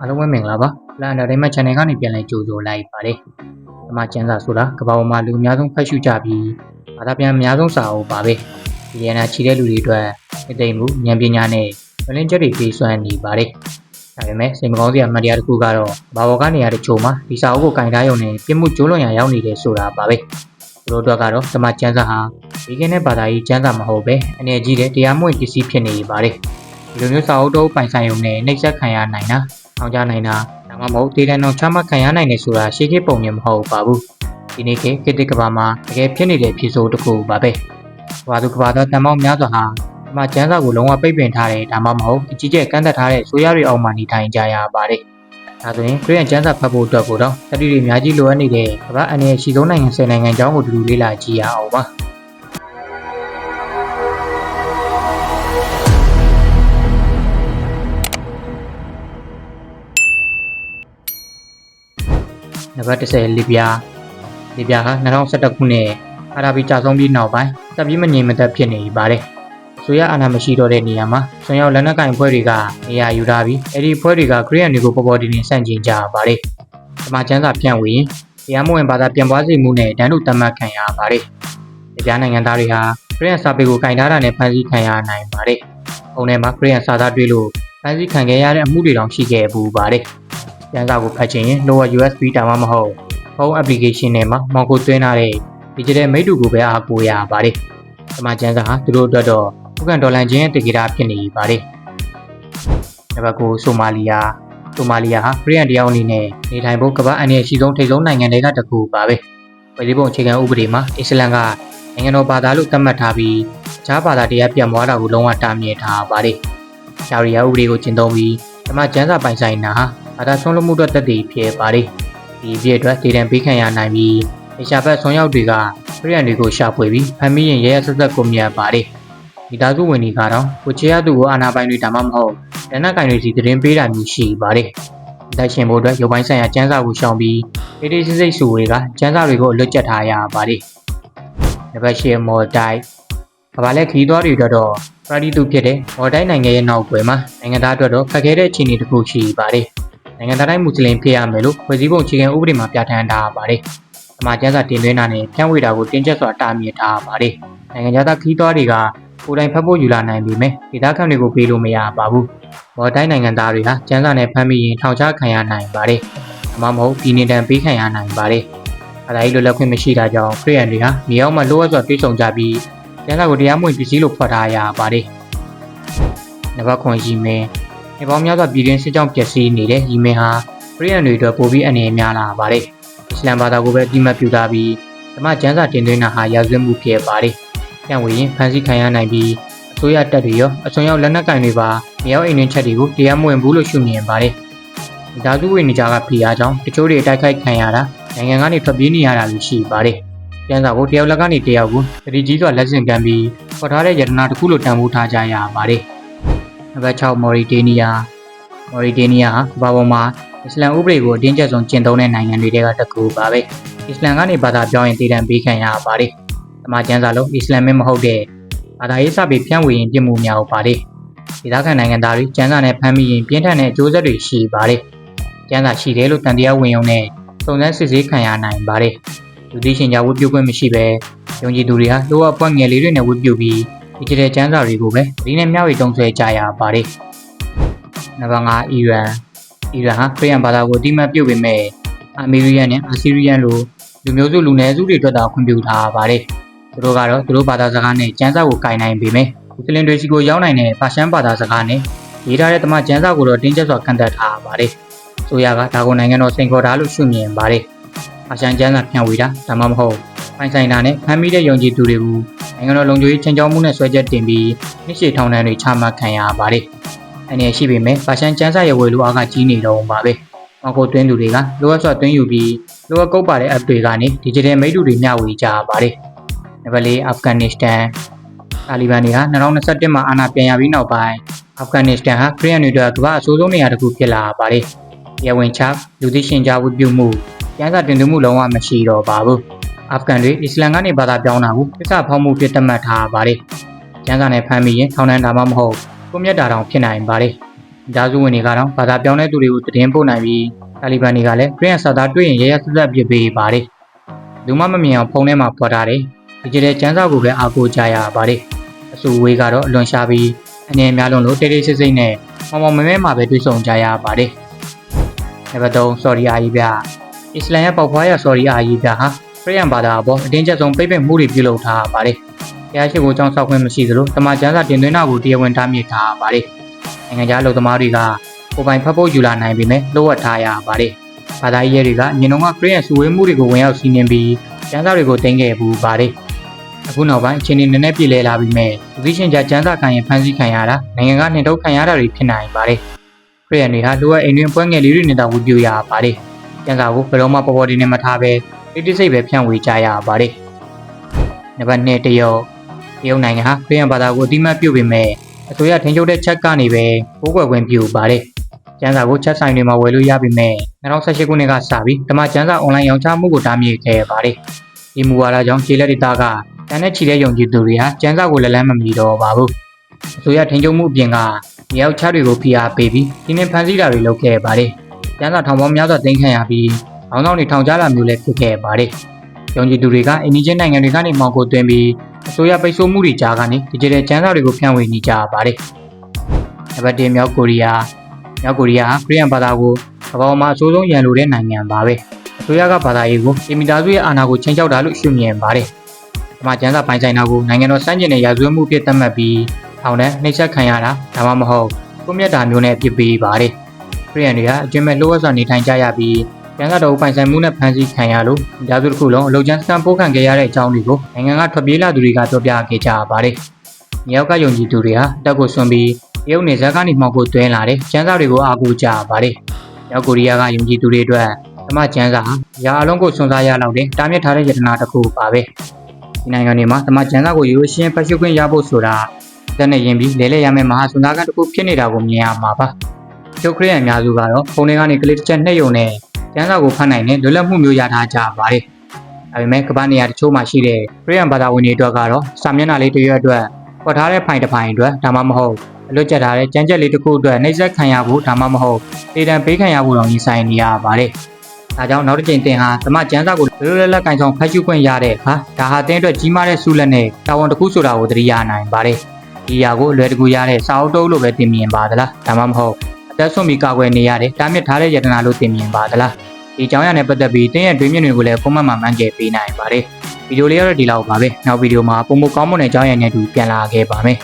အားလုံးပဲမင်္ဂလာပါ။ Plan Entertainment Channel ကနေပြန်လည်ကြိုဆိုလိုက်ပါတယ်။ဒီမှာကျန်းစာဆိုတာကမ္ဘာပေါ်မှာလူအများဆုံးဖတ်ရှုကြပြီးဘာသာပြန်အများဆုံးစာအုပ်ပါပဲ။ဒီရနာချီတဲ့လူတွေအတွက်အသိမှုဉာဏ်ပညာနဲ့ဗလင်းချက်တွေပေးစွမ်းနေပါတယ်။ဒါပေမဲ့စိတ်မကောင်းစရာမှတ်တရားတစ်ခုကတော့ဘာဘောကနေရာတချို့မှာဒီစာအုပ်ကိုကင်ထားရုံနဲ့ပြစ်မှုကျိုးလွန်ရာရောက်နေတယ်ဆိုတာပါပဲ။သူတို့အတွက်ကတော့ဒီမှာကျန်းစာဟာဒီကနေ့ဘာသာရေးကျန်းစာမဟုတ်ပဲအနေကြီးတဲ့တရားမဝင်ပစ္စည်းဖြစ်နေပါတယ်။ဒီလိုမျိုးစာအုပ်တော့ပိုင်ဆိုင်ရုံနဲ့နှိပ်စက်ခံရနိုင်တာ။ အောင်ကြနိုင်တာဒါမှမဟုတ်ဒေသနှောင်ချမှတ်ခံရနိုင်တယ်ဆိုတာရှေ့ခေတ်ပုံမြင်မဟုတ်ပါဘူးဒီနေ့ခေတ်ခေတ်တစ်ကဘာမှာတကယ်ဖြစ်နေတဲ့ဖြစ်ဆိုတစ်ခုပါပဲဘာသူကဘာတော့တန်ပေါင်းများစွာဟာဒီမှာကျန်းစာကိုလုံးဝပိတ်ပင်ထားတယ်ဒါမှမဟုတ်အကြီးကျယ်ကန့်သက်ထားတဲ့ဆိုရတွေအောက်မှာနေထိုင်ကြရပါတယ်ဒါဆိုရင်ခရီးရန်ကျန်းစာဖတ်ဖို့အတွက်ကိုတော့တတိတွေအများကြီးလိုအပ်နေတဲ့ကမ္ဘာအနေနဲ့ရှိဆုံးနိုင်ငံ10နိုင်ငံကျောင်းကိုတူတူလေးလာကြည့်ရအောင်ပါ နံပါတ်10လီဗျာလီဗျာဟာ2011ခုနှစ်အာရာဘီကြာဆုံးပြီးနောက်ပိုင်းစပ်ပြီးမငြိမ်မသက်ဖြစ်နေပါတယ်။ဆိုရအာဏာမရှိတော့တဲ့နေရာမှာဆွန်ရောက်လက်နက်ကင်ဖွဲ့တွေကနေရာယူထားပြီးအဲ့ဒီဖွဲ့တွေကခရီးယန်တွေကိုပေါ်ပေါ်တင်တင်ဆန့်ကျင်ကြပါတယ်။ဒီမှာကျန်းစာပြန့်ဝေရင်တရားမဝင်ဘာသာပြန်ပွားစေမှုနဲ့ဒဏ်တို့တတ်မှတ်ခံရပါတယ်။ဒီပြနိုင်ငံသားတွေဟာခရီးယန်စာပေကိုကင်ထားတာနဲ့ဖမ်းဆီးခံရနိုင်ပါတယ်။အုံထဲမှာခရီးယန်စာသားတွေ့လို့ဖမ်းဆီးခံခဲ့ရတဲ့အမှုတွေတောင်ရှိခဲ့ပူပါတယ်။ ကျန်းစာကိုဖတ်ချင်ရင် lower USB တာမှမဟုတ်ဖုန်း application တွေမှာမောင်ကိုသွင်းထားတဲ့ digital မိတ္တူကိုပဲအားကိုးရပါတယ်။ဒီမှာကျန်းစာဟာသူတို့အတွက်တော့ဥက္ကဋ္ဌဒေါ်လာချင်းရဲ့တကေတာဖြစ်နေပါတယ်။နံပါတ်9ဆိုမာလီယာဆိုမာလီယာဟာခရီးယန်တရားအနေနဲ့နေထိုင်ဖို့ကမ္ဘာအနည်းရှိဆုံးထိပ်ဆုံးနိုင်ငံတွေကတစ်ခုပါပဲ။ပြည်ပုံအခြေခံဥပဒေမှာအစ္စလမ်ကနိုင်ငံတော်ဘာသာလို့သတ်မှတ်ထားပြီးအခြားဘာသာတရားပြန့်ပွားတာကိုလုံးဝတားမြစ်ထားပါတယ်။ရှာရီယာဥပဒေကိုကျင့်သုံးပြီးဒီမှာကျန်းစာပိုင်ဆိုင်တာဟာ ဘာသာဆုံးလို့မှုအတွက်တည်တည်ဖြစ်ပါတယ်။ဒီပြည့်အတွက်ဒေတံပေးခံရနိုင်ပြီးအရှာဘက်ဆွန်ရောက်တွေကခရီးယန်တွေကိုရှာဖွေပြီးဖမ်းမိရင်ရဲရဲဆက်ဆက်ကိုမြတ်ပါတယ်။မိသားစုဝင်တွေကတော့ကိုချေရသူကိုအာနာပိုင်တွေဒါမှမဟုတ်လက်နက်ကင်တွေစီသတင်းပေးတာမျိုးရှိပါတယ်။တိုက်ရှင်ဖို့အတွက်ရုပ်ပိုင်းဆိုင်ရာကျန်းစာကိုရှောင်ပြီးအေးအေးစိတ်စိတ်ဆူတွေကကျန်းစာတွေကိုအလွတ်ကျက်ထားရပါတယ်။နံပါတ်၈မော်တိုက်ကဘာလဲခီးသွားတွေအတွက်တော့ပရာဒီတူဖြစ်တဲ့မော်တိုက်နိုင်ငံရဲ့နောက်ွယ်မှာနိုင်ငံသားအတွက်တော့ခက်ခဲတဲ့အခြေအနေတစ်ခုရှိပါတယ်။ နိုင်ငံသားတိုင်းမွတ်စလင်ဖြစ်ရမယ်လို့ဖွဲ့စည်းပုံအခြေခံဥပဒေမှာပြဋ္ဌာန်းထားပါတယ်။အမှားကျန်းစာတင်သွင်းတာနဲ့ဖြန့်ဝေတာကိုတင်းကျပ်စွာတားမြစ်ထားပါတယ်။နိုင်ငံသားခီးသွားတွေကကိုယ်တိုင်ဖတ်ဖို့ယူလာနိုင်ပေမဲ့ဒေသခံတွေကိုပေးလို့မရပါဘူး။မော်တိုင်းနိုင်ငံသားတွေဟာကျန်းစာနဲ့ဖမ်းမိရင်ထောင်ချခံရနိုင်ပါတယ်။အမှမဟုတ်ပြည်နေတံပေးခံရနိုင်ပါတယ်။အဲဒါကြီးလိုလက်ခွင့်မရှိတာကြောင့်ခရီးရန်တွေဟာမြေအောက်မှာလိုအပ်စွာတွေးဆုံကြပြီးကျန်းစာကိုတရားမဝင်ပစ္စည်းလို့ဖွက်ထားရပါတယ်။နံပါတ်9ရီမင်း ဒီပေါင်းများစွာပြည်တွင်းစစ်ကြောင်းပျက်စီးနေတဲ့ရီမင်းဟာခရီးရန်တွေအတွက်ပိုပြီးအနေများလာပါတယ်။အစ္စလမ်ဘာသာကိုပဲအတိမတ်ပြုထားပြီးဓမ္မကျမ်းစာတင်သွင်းတာဟာရာဇဝတ်မှုဖြစ်ပါတယ်။ပြန်ဝင်ရင်ဖမ်းဆီးခံရနိုင်ပြီးအစိုးရတပ်တွေရောအစွန်ရောက်လက်နက်ကင်တွေပါမြောက်အိမ်တွင်ချက်တွေကိုတရားမဝင်ဘူးလို့ရှုမြင်ပါတယ်။မိသားစုဝင်နေကြကဖိအားကြောင့်တချို့တွေတိုက်ခိုက်ခံရတာနိုင်ငံကနေထွက်ပြေးနေရတာလည်းရှိပါတယ်။ကျန်းစာကိုတယောက်လက်ကနေတယောက်ကိုတတိကြီးစွာလက်ဆင့်ကမ်းပြီးပေါ်ထားတဲ့ယတနာတစ်ခုလိုတန်ဖိုးထားကြရပါတယ်။ နံပါတ်6မော်ရီတေးနီးယားမော်ရီတေးနီးယားဟာကမ္ဘာပေါ်မှာအစ္စလမ်ဥပဒေကိုအတင်းကျပ်ဆုံးကျင့်သုံးတဲ့နိုင်ငံတွေကတစ်ခုပါပဲအစ္စလမ်ကနေဘာသာပြောင်းရင်တည်တံပေးခံရပါတယ်။တမန်ကျမ်းစာလုံးအစ္စလမ်မင်းမဟုတ်တဲ့ဘာသာရေးစပေဖြန့်ဝေရင်ပြစ်မှုများဟုတ်ပါတယ်။ဒေသခံနိုင်ငံသားတွေကျမ်းစာနဲ့ဖမ်းမိရင်ပြင်းထန်တဲ့အကျိုးဆက်တွေရှိပါတယ်။ကျမ်းစာရှိတယ်လို့တန်တရားဝင်ရုံနဲ့စုံစမ်းစစ်ဆေးခံရနိုင်ပါတယ်။လူသိရှင်ကြားဝတ်ပြုခွင့်မရှိပဲယုံကြည်သူတွေဟာလိုအပ်ပွက်ငယ်လေးတွေနဲ့ဝတ်ပြုပြီး ဒီကြတဲ့ကျမ်းစာတွေကိုပဲဒီနဲ့မျှဝေတုံးဆွဲကြရပါတယ်။နံပါတ်5အီရန်အီရန်ဟာခရီးယန်ဘာသာကိုအတိမတ်ပြုတ်ပေမဲ့အမေရိကန်နဲ့အာဆီရီယန်လိုလူမျိုးစုလူနည်းစုတွေအတွက်သာခွင့်ပြုထားပါတယ်။သူတို့ကတော့သူတို့ဘာသာစကားနဲ့ကျမ်းစာကိုကင်နိုင်ပေမဲ့မွတ်စလင်တွေစီကိုရောက်နိုင်တဲ့ပါရှန်ဘာသာစကားနဲ့ရေးထားတဲ့တမန်ကျမ်းစာကိုတော့တင်းကျပ်စွာကန့်သတ်ထားပါတယ်။ဆိုရကဒါကိုနိုင်ငံတော်စိန်ခေါ်တာလို့ရှုမြင်ပါတယ်။ပါရှန်ကျမ်းစာဖြန့်ဝေတာဒါမှမဟုတ်ပိုင်ဆိုင်တာနဲ့ဖမ်းမိတဲ့ယုံကြည်သူတွေကို နိုင်ငံတော်လုံခြုံရေးချင်းချောင်းမှုနဲ့ဆွဲချက်တင်ပြီးနှိရှိထောင်ဒဏ်တွေချမှတ်ခံရပါတယ်။အနေရှိပေမဲ့ပါရှန်ကျန်းစာရဲ့ဝယ်လူအားကကြီးနေတော့ပါပဲ။မောက်ကိုတွင်းသူတွေကလိုအပ်စွာတွင်းယူပြီးလိုအပ်ကုတ်ပါတဲ့ app တွေကနေ digital မိတ်တူတွေမျှဝေကြပါတယ်။နံပါတ်၄အာဖဂန်နစ္စတန်တာလီဘန်တွေဟာ2021မှာအာဏာပြန်ရပြီးနောက်ပိုင်းအာဖဂန်နစ္စတန်ဟာခရီးယန်တွေအတွက်ကမ္ဘာအဆိုးဆုံးနေရာတစ်ခုဖြစ်လာပါတယ်။ရဝင်ချလူသိရှင်ကြားဝတ်ပြုမှုကျန်းစာတင်သွင်းမှုလုံးဝမရှိတော့ပါဘူး။ အာဖဂန်တွေအစ္စလမ်ကနေဘာသာပြောင်းတာကိုပြဿဖောက်မှုဖြစ်သတ်မှတ်ထားပါတယ်။ကျန်းစာနဲ့ဖမ်းမိရင်ထောင်ဒဏ်ဒါမှမဟုတ်ကိုမြတ်တာတောင်ဖြစ်နိုင်ပါတယ်။ဒါစုဝင်တွေကတော့ဘာသာပြောင်းတဲ့သူတွေကိုတည်င်းပို့နိုင်ပြီးတာလီဘန်တွေကလည်းခရီးယန်စာသားတွေ့ရင်ရရဆက်ဆက်ပြစ်ပေးပါတယ်။လူမမမြင်အောင်ဖုန်းထဲမှာဖွက်ထားတယ်။ဒီကြတဲ့ကျန်းစာကိုပဲအားကိုးကြရပါတယ်။အဆူဝေးကတော့အလွန်ရှားပြီးအနေများလုံးလို့တိတ်တိတ်ဆိတ်ဆိတ်နဲ့မောင်မောင်မဲမဲမှာပဲတွေ့ဆုံကြရပါတယ်။နံပါတ်3 sorry အာကြီးဗျ။အစ္စလမ်ရဲ့ပေါက်ဖွားရ sorry အာကြီးဗျဟာ ခရီးယန်ဘာသာအပေါ်အတင်းကျပ်ဆုံးပိတ်ပင်မှုတွေပြုလုပ်ထားပါတယ်။တရားရှိခိုးကြောင်းဆောက်ခွင့်မရှိသလိုတမန်ကျန်းစာတင်သွင်းတာကိုတရားဝင်တားမြစ်ထားပါတယ်။နိုင်ငံခြားလူသမားတွေကကိုယ်ပိုင်ဖတ်ဖို့ယူလာနိုင်ပေမဲ့လိုအပ်ထားရပါတယ်။ဘာသာရေးတွေကညင်တော့ကခရီးယန်စုဝေးမှုတွေကိုဝင်ရောက်စီးနှင်ပြီးကျန်းစာတွေကိုတင်ခဲ့ဘူးပါတယ်။အခုနောက်ပိုင်းအချိန်တွေနည်းနည်းပြည်လဲလာပြီးမဲ့ဒီရှင်ကြကျန်းစာခံရင်ဖန်ဆီးခံရတာနိုင်ငံကနှင်ထုတ်ခံရတာတွေဖြစ်နိုင်ပါတယ်။ခရီးယန်တွေဟာလိုအပ်အိမ်တွင်ပွဲငယ်လေးတွေနဲ့တောင်ဝပြူရပါတယ်။ကျန်းစာကိုဘယ်တော့မှပေါ်ပေါ်ဒီနဲ့မထားဘဲ တိတိစိတ်ပဲဖြန့်ဝေကြရပါတယ်။နံပါတ်2တရုတ်တရုတ်နိုင်ငံဟာခရီးယန်ဘာသာကိုအတိမတ်ပြုတ်ပေမဲ့အစိုးရထင်ချုပ်တဲ့ချက်ကနေပဲဘိုးကွယ်ဝင်ပြုတ်ပါတယ်။ကျန်းစာကိုချက်ဆိုင်တွေမှာဝယ်လို့ရပေမဲ့2018ခုနှစ်ကစပြီးဓမ္မကျန်းစာအွန်လိုင်းရောင်းချမှုကိုတားမြစ်ခဲ့ပါတယ်။ဒီမူဝါဒကြောင့်ခြေလက်ဒေတာကတန်တဲ့ချီတဲ့ယုံကြည်သူတွေဟာကျန်းစာကိုလက်လန်းမမီတော့ပါဘူး။အစိုးရထင်ချုပ်မှုအပြင်ကမြေအောက်ချတွေကိုဖိအားပေးပြီးဒီနေ့ဖန်ဆီးတာတွေလုပ်ခဲ့ပါတယ်။ကျန်းစာထောင်ပေါင်းများစွာတင်ခံရပြီး အောင်ဆောင်တွေထောင်ချလာမျိုးလည်းဖြစ်ခဲ့ပါတယ်။ယုံကြည်သူတွေကအိန္ဒိချင်းနိုင်ငံတွေကနေမှောင်ကိုသွင်းပြီးအစိုးရပိတ်ဆို့မှုတွေကြားကနေဒီဂျစ်တယ်ကျန်းစာတွေကိုဖြန့်ဝေနေကြပါတယ်။နံပါတ်1မြောက်ကိုရီးယားမြောက်ကိုရီးယားဟာခရီးယန်ဘာသာကိုကမ္ဘာပေါ်မှာအဆိုးဆုံးရန်လိုတဲ့နိုင်ငံပါပဲ။အစိုးရကဘာသာရေးကိုအီမီတာစုရဲ့အာဏာကိုချိန်ချောက်တာလို့ရှုမြင်ပါတယ်။ဒီမှာကျန်းစာပိုင်ဆိုင်တာကိုနိုင်ငံတော်စန့်ကျင်တဲ့ရာဇဝတ်မှုအဖြစ်သတ်မှတ်ပြီးထောင်နဲ့နှိပ်စက်ခံရတာဒါမှမဟုတ်ကိုမြတ်တာမျိုးနဲ့အပြစ်ပေးပါတယ်။ခရီးယန်တွေကအကျဉ်းမဲ့လိုအပ်စွာနေထိုင်ကြရပြီး ကျန်းစာတော်ပိုင်ဆိုင်မှုနဲ့ဖမ်းဆီးခံရလို့ဒါဆိုတစ်ခုလုံးအလုကျန်းစကန်ပိုးခံခဲ့ရတဲ့အကြောင်းတွေကိုနိုင်ငံကထွက်ပြေးလာသူတွေကပြောပြခဲ့ကြပါတယ်။မြောက်ကယုံကြည်သူတွေဟာတက်ကိုဆွန်ပြီးတရုတ်နေဇက်ကနေမှောက်ကိုတွဲလာတဲ့ကျန်းစာတွေကိုအားကိုးကြပါတယ်။မြောက်ကိုရီးယားကယုံကြည်သူတွေအတွက်ဓမ္မကျန်းစာဟာရာအလုံးကိုစွန့်စားရလောက်တဲ့တားမြစ်ထားတဲ့ယတနာတစ်ခုပါပဲ။ဒီနိုင်ငံတွေမှာဓမ္မကျန်းစာကိုရိုးရှင်းဖတ်ရှုခွင့်ရဖို့ဆိုတာတက်နေရင်ပြီးလဲလဲရမယ့်မဟာစွန်သားကတစ်ခုဖြစ်နေတာကိုမြင်ရမှာပါ။ကျုပ်ခရီးယန်အများစုကတော့ဖုန်းထဲကနေကလစ်တစ်ချက်နှိပ်ယုံနဲ့ ကျန်းစာကိုဖတ်နိုင်တဲ့လွတ်လပ်မှုမျိုးရထားကြပါတယ်။ဒါပေမဲ့ကမ္ဘာနေရာတချို့မှာရှိတဲ့ခရီးယန်ဘာသာဝင်တွေအတွက်ကတော့စာမျက်နှာလေးတစ်ရွက်အတွက်ပေါ်ထားတဲ့ဖိုင်တစ်ဖိုင်အတွက်ဒါမှမဟုတ်အလွတ်ကျက်ထားတဲ့ကြမ်းကြက်လေးတစ်ခုအတွက်နှိပ်စက်ခံရဖို့ဒါမှမဟုတ်တေတံပေးခံရဖို့တော့ညီဆိုင်နေရပါတယ်။ဒါကြောင့်နောက်တစ်ချိန်တင်ဟာသမကျန်းစာကိုလွတ်လွတ်လပ်လပ်ကင်ဆောင်ဖတ်ရှုခွင့်ရတဲ့အခါဒါဟာတင်းအတွက်ကြီးမားတဲ့ဆုလက်နဲ့တာဝန်တစ်ခုဆိုတာကိုသတိရနိုင်ပါတယ်။ဒီအရာကိုအလွယ်တကူရတဲ့စာအုပ်တုပ်လို့ပဲတင်မြင်ပါသလားဒါမှမဟုတ် အသက်ဆုံးပြီးကာကွယ်နေရတဲ့တားမြစ်ထားတဲ့ယတနာလို့တင်မြင်ပါသလားဒီအကြောင်းအရာနဲ့ပတ်သက်ပြီးတင်းရဲ့တွင်းမြင့်တွေကိုလည်းပုံမှန်မှမှန်းကျယ်ပေးနိုင်ပါတယ်ဗီဒီယိုလေးကတော့ဒီလောက်ပါပဲနောက်ဗီဒီယိုမှာပုံမကောင်းမွန်တဲ့အကြောင်းအရာတွေနဲ့အတူပြန်လာခဲ့ပါမယ်